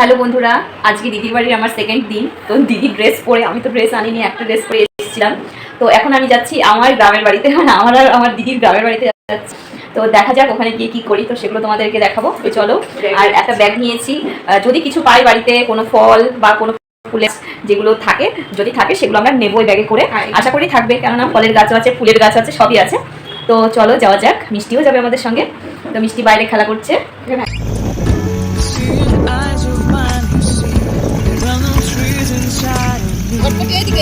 Hello বন্ধুরা আজকে দিদির বাড়ির আমার সেকেন্ড দিন। তো দিদি ড্রেস পরে আমি তো ড্রেস আনিনি একটা ড্রেস পরে এসেছিলাম। তো এখন আমি যাচ্ছি আমার গ্রামের বাড়িতে মানে আমার আর আমার দিদির গ্রামের বাড়িতে যাচ্ছি। তো দেখা যাক ওখানে গিয়ে কি করি তো সেগুলো তোমাদেরকে দেখাবো। তো চলো আর একটা ব্যাগ নিয়েছি। যদি কিছু পাই বাড়িতে কোনো ফল বা কোনো ফুলের যেগুলো থাকে যদি থাকে সেগুলো আমরা নেব ওই ব্যাগে করে। আশা করি থাকবে কেননা ফলের গাছও আছে ফুলের গাছ আছে সবই আছে। তো চলো যাওয়া যাক মিষ্টিও যাবে আমাদের সঙ্গে। তো মিষ্টি বাইরে খেলা করছে।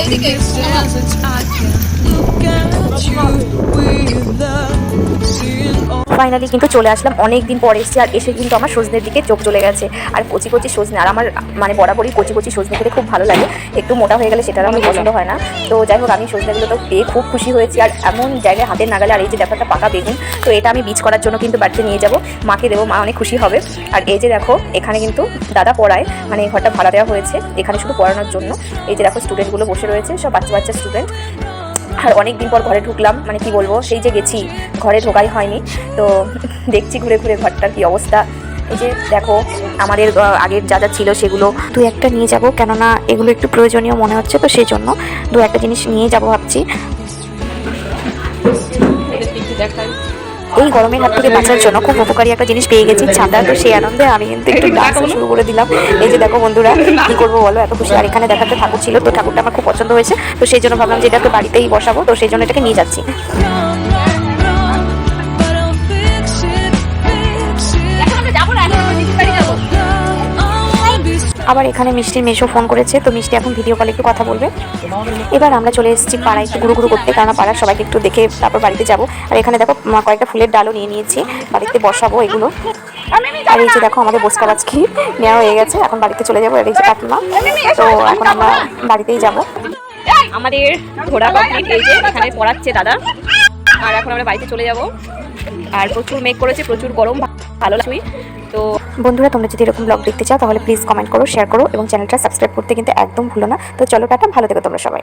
Look at you with love. Finally কিন্তু চলে আসলাম। অনেক দিন পরে এসেছি আর এসে কিন্তু আমার সজনের দিকে চোখ চলে গেছে। আর কচি কচি সজনে, আর আমার মানে বরাবরই কচি কচি সজনে খেতে খুব ভালো লাগে। একটু মোটা হয়ে গেলে সেটার আমার পছন্দ হয় না। তো যাই হোক, আমি সজনেগুলো তো পেয়ে খুব খুশি হয়েছি। আর এমন জায়গায় হাতের নাগালে আর এই যে ব্যাপারটা পাকা বেগুন, তো এটা আমি বীজ করার জন্য কিন্তু বাড়িতে নিয়ে যাব। মাকে দেবো, মা অনেক খুশি হবে। আর এই যে দেখো, এখানে কিন্তু দাদা পড়ায় মানে ঘরটা ভাড়া দেওয়া হয়েছে। এখানে শুধু পড়ানোর জন্য। এই যে দেখো স্টুডেন্টগুলো বসে রয়েছে, সব বাচ্চা বাচ্চা স্টুডেন্ট আর অনেক দিন পর ঘরে ঢুকলাম মানে কি বলব, সেই যে গেছি, ঘরে ঢোকাই হয়নি। তো দেখছি ঘুরে ঘুরে ঘরটার কি অবস্থা। এই যে দেখো, আমাদের আগের যা যা ছিল সেগুলো দু একটা নিয়ে যাব, কেননা এগুলো একটু প্রয়োজনীয় মনে হচ্ছে, তো সেই জন্য দু একটা জিনিস নিয়ে যাব ভাবছি। এই গরমের হাত থেকে বাঁচার জন্য খুব উপকারী একটা জিনিস পেয়ে গেছি ছাতা তো সেই আনন্দে আমি কিন্তু একটু ডান্স শুরু করে দিলাম। এই যে দেখো বন্ধুরা কি করব বলো? এত খুশি। আর এখানে দেখাতে ঠাকুর ছিল তো ঠাকুরটা আমার খুব পছন্দ হয়েছে। তো সেই জন্য ভাবলাম যে এটাকে বাড়িতেই বসাবো তো সেই জন্য এটাকে নিয়ে যাচ্ছি। আবার এখানে মিষ্টির মেশো ফোন করেছে, তো মিষ্টি এখন ভিডিও কলে একটু কথা বলবে। এবার আমরা চলে এসেছি পাড়ায় একটু গুরু করতে কারণ পাড়ার সবাইকে একটু দেখে তারপর বাড়িতে যাব। আর এখানে দেখো কয়েকটা ফুলের ডালও নিয়ে নিয়েছি, বাড়িতে বসাবো এগুলো। আর এই যে দেখো, আমাদের বসকা বাজকি নেওয়া হয়ে গেছে, এখন বাড়িতে চলে যাব, আর এই যে কাকিমা তো এখন আমরা বাড়িতেই যাব। আমাদের ঘোরা কমপ্লিট এই যে, এখানে পড়াচ্ছে দাদা। আর এখন আমরা বাড়িতে চলে যাব। আর প্রচুর মেঘ করেছে, প্রচুর গরম, ভালো লাগছে। তো বন্ধুরা, তোমরা যদি এরকম ব্লগ দেখতে চাও, তাহলে প্লিজ কমেন্ট করো শেয়ার করো, এবং চ্যানেলটা সাবস্ক্রাইব করতে কিন্তু একদম ভুলো না। তো চলো, টাটা, ভালো থেকো তোমরা সবাই।